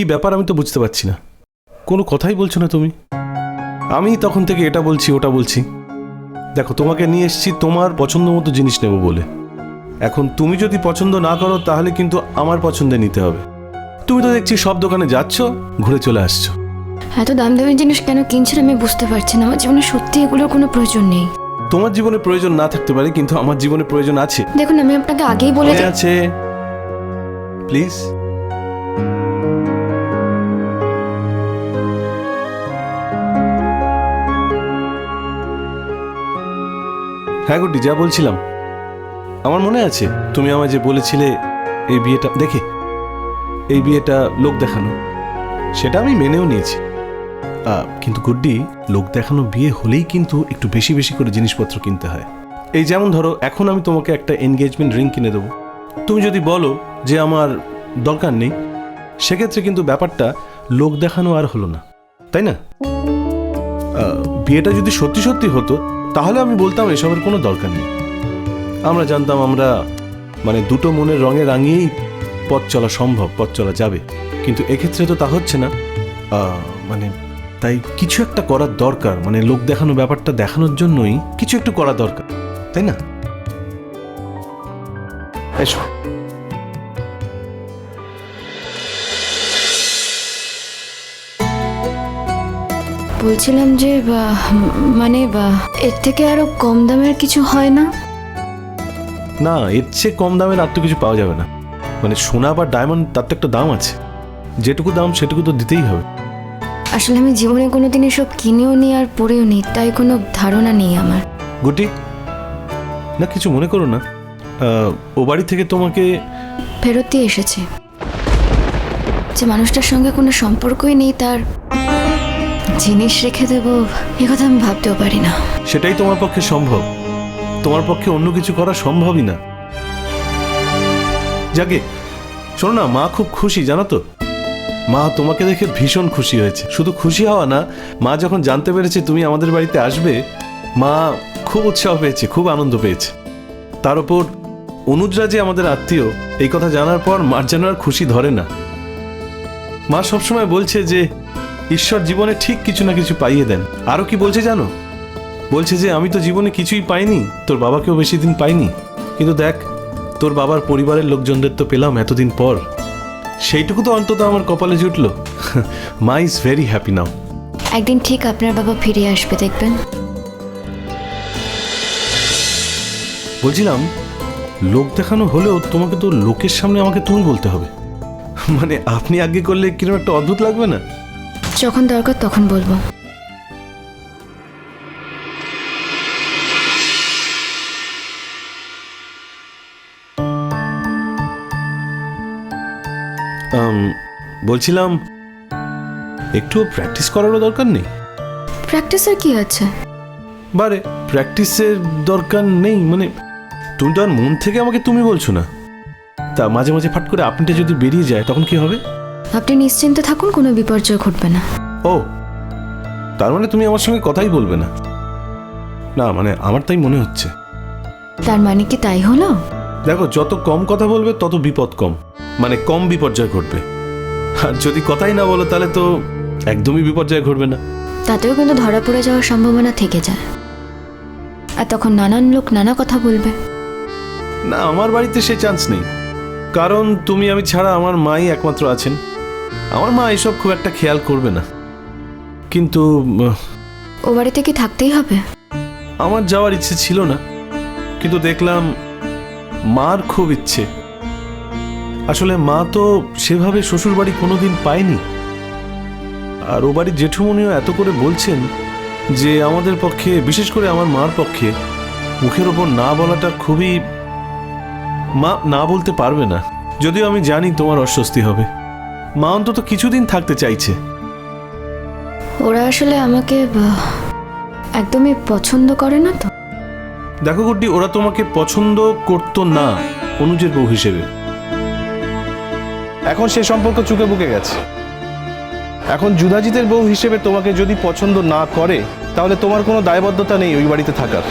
কি ব্যাপার আমি তো বুঝতে পারছি না। কোনো কথাই বলছো না তুমি। আমি তখন থেকে এটা বলছি ওটা বলছি। দেখো তোমাকে নিয়ে এসেছি তোমার পছন্দ মতো জিনিস নেব বলে। এখন তুমি যদি পছন্দ না করো তাহলে কিন্তু আমার পছন্দে নিতে হবে। তুমি তো দেখছি সব দোকানে যাচ্ছ ঘুরে চলে আসছো। এত দাম দামি জিনিস কেন কিনছেন আমি বুঝতে পারছি না। আমার জীবনে সত্যি এগুলোর কোনো প্রয়োজন নেই। তোমার জীবনে প্রয়োজন না থাকতে পারে কিন্তু আমার জীবনে প্রয়োজন আছে। দেখুন আমি আপনাকে আগেই বলে আছে? প্লিজ। হ্যাঁ গুড্ডি যা বলছিলাম। আমার মনে আছে, তুমি আমায় যে বলেছিলে এই বিয়েটা, দেখে, এই বিয়েটা লোক দেখানো, সেটা আমি মেনেও নিয়েছি। কিন্তু গুড্ডি, লোক দেখানো বিয়ে হলেই কিন্তু একটু বেশি বেশি করে জিনিসপত্র কিনতে হয়। এই যেমন ধরো, এখন আমি তোমাকে একটা এনগেজমেন্ট রিং কিনে দেবো। তুমি যদি বলো যে আমার দরকার নেই, সেক্ষেত্রে কিন্তু ব্যাপারটা লোক দেখানো আর হলো না, তাই না? বিয়েটা যদি সত্যি সত্যি হতো তাহলে আমি বলতাম এসবের কোনো দরকার নেই। আমরা জানতাম আমরা মানে দুটো মনের রঙে রাঙিয়েই পথ চলা সম্ভব, পথ চলা যাবে। কিন্তু এক্ষেত্রে তো তা হচ্ছে না। মানে তাই কিছু একটা করার দরকার মানে লোক দেখানো ব্যাপারটা দেখানোর জন্যই কিছু একটু করা দরকার, তাই না? এসো। বলছিলাম যে মানে বা, এর থেকে আরও কম দামের কিছু হয় না? না এর চেয়ে কম দামের আর তো কিছু পাওয়া যাবে না। মানে সোনা বা ডায়মন্ড তার তো একটা দাম আছে। যেটুকু দাম সেটুকু তো দিতেই হবে। আসলে আমি জীবনে কোনোদিন এসব কিনেও নি আর পরেও নি তাই কোনো ধারণা নেই আমার। গুটি না কিছু মনে করো না। ও বাড়ি থেকে তোমাকে ফেরত দিয়ে এসেছে। যে মানুষটার সঙ্গে কোনো সম্পর্কই নেই তার। জিনিস রেখে দেবো, এ কথা আমি ভাবতেও পারি না। সেটাই তোমার পক্ষে সম্ভব। তোমার পক্ষে অন্য কিছু করা সম্ভবই না। যাকে, শোনো না, মা খুব খুশি, জানো তো? মা তোমাকে দেখে ভীষণ খুশি হয়েছে। শুধু খুশি হওয়া না, মা যখন জানতে পেরেছে তুমি আমাদের বাড়িতে আসবে, মা খুব উৎসাহ পেয়েছে, খুব আনন্দ পেয়েছে। তার উপর অনুজরা যে আমাদের আত্মীয়, এই কথা জানার পর মার যেন আর খুশি ধরে না। মা সবসময় বলছে যে ঈশ্বর জীবনে ঠিক কিছু না কিছু পাইয়ে দেন। আরও কি বলছে জানো? বলছে যে আমি তো জীবনে কিছুই পাইনি তোর বাবাকেও বেশি দিন পাইনি। কিন্তু দেখ তোর বাবার পরিবারের লোকজনদের তো পেলাম এতদিন পর। সেইটুকু তো অন্তত আমার কপালে জুটল। মা ইজ ভেরি হ্যাপি নাও একদিন ঠিক আপনার বাবা ফিরে আসবে দেখবেন। বলছিলাম লোক দেখানো হলেও তোমাকে তো লোকের সামনে আমাকে তুমি বলতে হবে। মানে আপনি আগে করলে কীরকম একটা অদ্ভুত লাগবে না? যখন দরকার তখন বলব। বলছিলাম একটু প্র্যাকটিস করারও দরকার নেই? প্র্যাকটিসের কি আছে? বারে প্র্যাকটিসের দরকার নেই মানে তুমি তো আর মন থেকে আমাকে তুমি বলছো না। তা মাঝে মাঝে ফাট করে আপনিটা যদি বেরিয়ে যায় তখন কি হবে? আপনি নিশ্চিন্ত থাকুন কোনো বিপর্যয় ঘটবে না। ও তার মানে তুমি আমার সঙ্গে কথাই বলবে না? না মানে আমার তাই মনে হচ্ছে। তার মানে কি তাই হলো? দেখো যত কম কথা বলবে তত বিপদ কম। মানে কম বিপর্যয় ঘটবে। আর যদি কথাই না বলো তাহলে তো একদমই বিপর্যয় ঘটবে না। তাতেও কিন্তু ধরা পড়ে যাওয়ার সম্ভাবনা থেকে যায়। আর তখন নানান লোক নানা কথা বলবে। না আমার বাড়িতে সে চান্স নেই। কারণ তুমি আমি ছাড়া আমার মাই একমাত্র আছেন। আমার মা এসব খুব একটা খেয়াল করবে না। কিন্তু ও বাড়িতে কি থাকতেই হবে? আমার যাওয়ার ইচ্ছে ছিল না কিন্তু দেখলাম মার খুব ইচ্ছে। আসলে মা তো সেভাবে শ্বশুর বাড়ি কোনোদিন পায়নি। আর ও বাড়ির জেঠুমনিও এত করে বলছেন যে আমাদের পক্ষে বিশেষ করে আমার মার পক্ষে মুখের ওপর না বলাটা খুবই মা না বলতে পারবে না। যদিও আমি জানি তোমার অস্বস্তি হবে। মা অন্তত কিছুদিন থাকতে চাইছে। ওরা আসলে আমাকে একদমই পছন্দ করে না তো। দেখো গুড্ডি ওরা তোমাকে পছন্দ করতো না অনুজের বউ হিসেবে। এখন সে সম্পর্ক চুকে বুকে গেছে। এখন জুদাজিতের বউ হিসেবে তোমাকে যদি পছন্দ না করে তাহলে তোমার কোনো দায়বদ্ধতা নেই ওই বাড়িতে থাকার।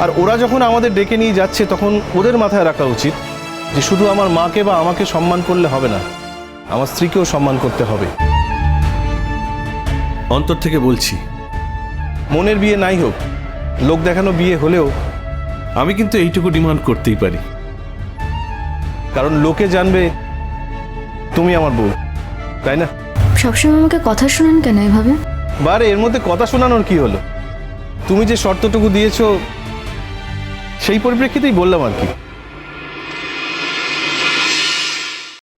আর ওরা যখন আমাদের ডেকে নিয়ে যাচ্ছে তখন ওদের মাথায় রাখা উচিত যে শুধু আমার মাকে বা আমাকে সম্মান করলে হবে না। আমার স্ত্রীকেও সম্মান করতে হবে। অন্তর থেকে বলছি। মনের বিয়ে নাই হোক লোক দেখানো বিয়ে হলেও আমি কিন্তু এইটুকু ডিমান্ড করতেই পারি। কারণ লোকে জানবে তুমি আমার বউ তাই না? সবসময় আমাকে কথা শোনান কেন এভাবে? বারে এর মধ্যে কথা শোনানোর কি হলো? তুমি যে শর্তটুকু দিয়েছ সেই পরিপ্রেক্ষিতেই বললাম আর কি।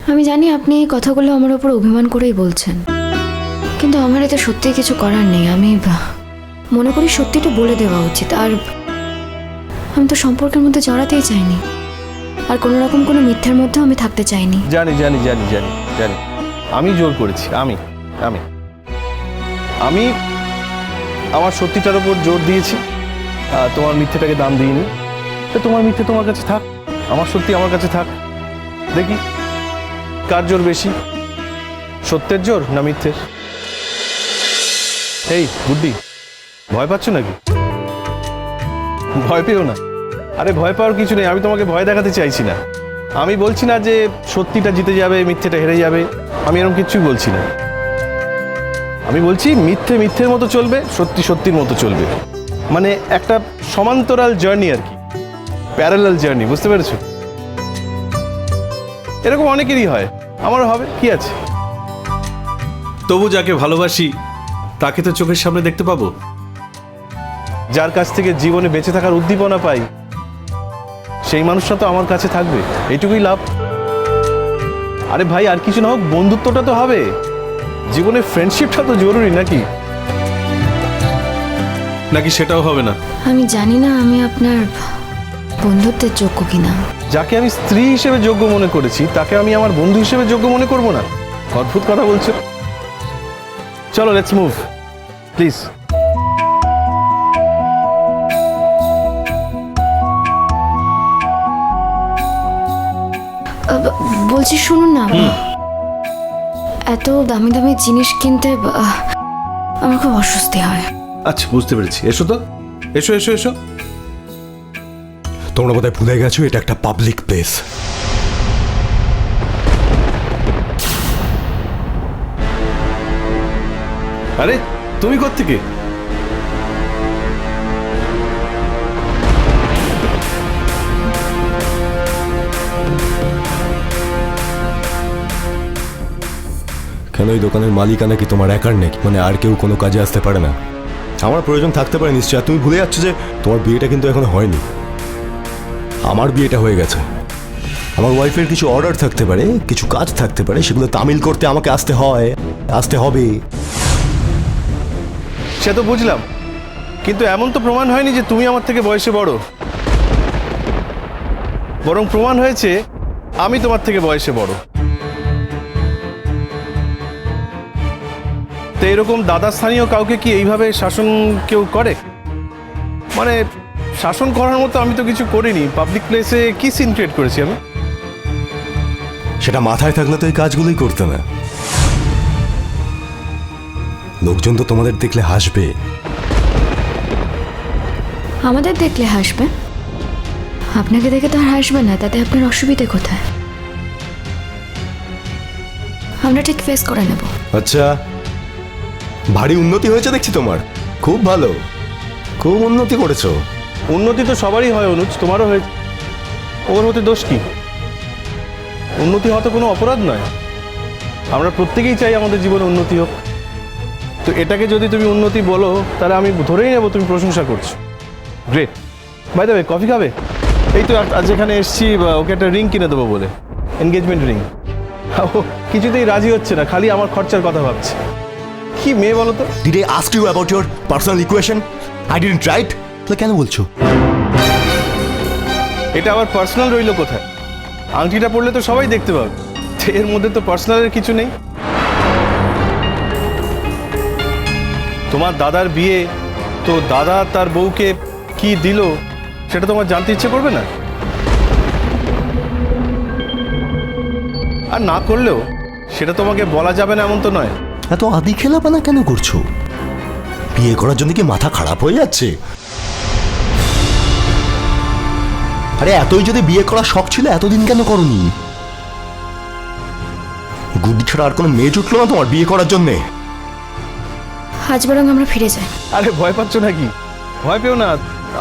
আমি জানি আপনি এই কথাগুলো আমার ওপর অভিমান করেই বলছেন। কিন্তু আমার এতে সত্যি কিছু করার নেই। আমি মনে করি সত্যিটা বলে দেওয়া উচিত। আর আমি তো সম্পর্কের মধ্যে জড়াতেই চাইনি। আর কোনো রকম কোনো মিথ্যার মধ্যে আমি থাকতে চাইনি। জানি জানি জানি জানি জানি। আমি জোর করেছি। আমি আমি। আমি আমার সত্যিটার উপর জোর দিয়েছি। তোমার মিথ্যেটাকে দাম দিইনি। তো তোমার মিথ্যে তোমার কাছে থাক। আমার সত্যি আমার কাছে থাক। দেখি কার জোর বেশি? সত্যের জোর না মিথ্যের? এই বুদ্ধি ভয় পাচ্ছ নাকি? ভয় পেও না। আরে ভয় পাওয়ার কিছু নেই, আমি তোমাকে ভয় দেখাতে চাইছি না। আমি বলছি না যে সত্যিটা জিতে যাবে, মিথ্যেটা হেরে যাবে, আমি এরকম কিচ্ছুই বলছি না। আমি বলছি মিথ্যে মিথ্যের মতো চলবে, সত্যি সত্যির মতো চলবে। মানে একটা সমান্তরাল জার্নি আর কি। প্যারালাল জার্নি বুঝতে পেরেছ? এরকম অনেকেরই হয়। আমারও হবে কি আছে? তবু যাকে ভালোবাসি তাকে তো চোখের সামনে দেখতে পাবো। যার কাছ থেকে জীবনে বেঁচে থাকার উদ্দীপনা পাই সেই মানুষটা তো আমার কাছে থাকবে এইটুকুই লাভ। আরে ভাই আর কিছু না হোক বন্ধুত্বটা তো হবে। জীবনে ফ্রেন্ডশিপটা তো জরুরি নাকি? নাকি সেটাও হবে না? আমি জানি না আমি আপনার বন্ধুত্বের যোগ্য কিনা? যাকে আমি স্ত্রী হিসেবে যোগ্য মনে করেছি তাকে আমি আমার বন্ধু হিসেবে যোগ্য মনে করব না। অদ্ভুত কথা বলছো। চলো লেটস মুভ প্লিজ বলছি শুনুন না। এত দামি দামি জিনিস কিনতে আমার খুব অস্বস্তি হয়। আচ্ছা বুঝতে পেরেছি। এসো তো। এসো এসো এসো। তোমরা বোধহয় ভুলে গেছো এটা একটা পাবলিক প্লেস আরে তুমি কোত্থেকে? কেন এই দোকানের মালিকানা কি তোমার একার নাকি? মানে আর কেউ কোনো কাজে আসতে পারে না। আমার প্রয়োজন থাকতে পারে নিশ্চয় তুমি ভুলে যাচ্ছ যে তোমার বিয়েটা কিন্তু এখনও হয়নি। আমার বিয়েটা হয়ে গেছে। আমার ওয়াইফের কিছু অর্ডার থাকতে পারে, কিছু কাজ থাকতে পারে, সেগুলো তামিল করতে আমাকে আসতে হয়, আসতে হবে। সে তো বুঝলাম। কিন্তু এমন তো প্রমাণ হয়নি যে তুমি আমার থেকে বয়সে বড়। বরং প্রমাণ হয়েছে আমি তোমার থেকে বয়সে বড়। তো এরকম দাদা স্থানীয় কাউকে কি এইভাবে শাসন কেউ করে? মানে শাসন করার মতো আমি তো কিছু করিনি। পাবলিক প্লেসে কি সিন ক্রিয়েট করেছি আমি? সেটা মাথায় থাকলে তো এই কাজগুলোই করতে না লোকজন তো তোমাদের দেখলে হাসবে। আমাদের দেখলে হাসবে? আপনাকে দেখে তো আর হাসবে না তাতে আপনার অসুবিধে কোথায়? আমরা ঠিক ফেস করে নেব। আচ্ছা ভারী উন্নতি হয়েছে দেখছি তোমার। খুব ভালো। খুব উন্নতি করেছ। উন্নতি তো সবারই হয়, অনুজ। তোমারও হয়েছে ওর হতে দোষ কি? উন্নতি হওয়া তো কোনো অপরাধ নয়। আমরা প্রত্যেকেই চাই আমাদের জীবনে উন্নতি হোক। তো এটাকে যদি তুমি উন্নতি বলো, তাহলে আমি ধরেই নেব তুমি প্রশংসা করছ। গ্রেট বাই দেবে কফি খাবে? এই তো আজ যেখানে এসছি ওকে একটা রিং কিনে দেবো বলে। এনগেজমেন্ট রিং ও, কিছুতেই রাজি হচ্ছে না, খালি আমার খরচার কথা ভাবছে। কি মেয়ে বলো তো? Did I ask you about your personal equation I didn't right তাহলে কেন বলছো? এটা আবার পার্সোনাল রইল কোথায়? আংটিটা পড়লে তো সবাই দেখতে পাবে। এর মধ্যে তো পার্সোনালের কিছু নেই। তোমার দাদার বিয়ে তো দাদা তার বউকে কি দিল সেটা তোমার জানতে ইচ্ছে করবে না? আর না করলেও সেটা তোমাকে বলা যাবে না এমন তো নয়। এত আদি খেলাপানা কেন করছ? বিয়ে করার জন্য কি মাথা খারাপ হয়ে যাচ্ছে? আরে এতই যদি বিয়ে করার শখ ছিল এতদিন কেন করনি? গুড্ডি ছাড়া আর কোনো মেয়ে জুটলো না তোমার বিয়ে করার জন্যে? আজ বরং আমরা ফিরে যাই। আরে ভয় পাচ্ছ নাকি? ভয় পেও না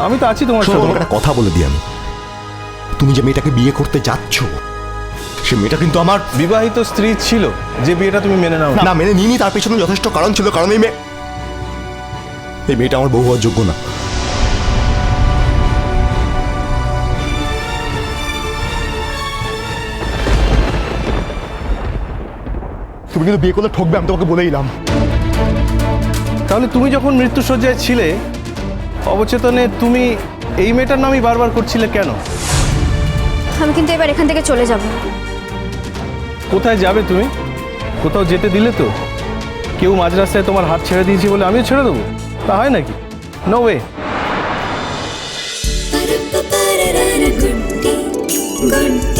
আমি তো আছি তোমার সাথে। তোমাকে একটা কথা বলে দিই আমি। তুমি যে মেয়েটাকে বিয়ে করতে যাচ্ছ সে মেয়েটা কিন্তু আমার বিবাহিত স্ত্রী ছিল যে বিয়েটা তুমি মেনে নাও না। মেনে নিইনি তার পেছনে যথেষ্ট কারণ ছিল কারণ এই মেয়ে এই মেয়েটা আমার বহু হওয়ার যোগ্য না। তুমি কিন্তু বিয়ে করলে ঠকবে আমি তোমাকে বলে দিলাম। তাহলে তুমি যখন মৃত্যুসজ্জায় ছিলে অবচেতনে তুমি এই মেয়েটার নামই বারবার করছিলে কেন? আমি কিন্তু এবার এখান থেকে চলে যাব। কোথায় যাবে তুমি? কোথাও যেতে দিলে তো? কেউ মাঝ রাস্তায় তোমার হাত ছেড়ে দিয়েছি বলে আমিও ছেড়ে দেবো? তা হয় নাকি? নো ওয়ে চলো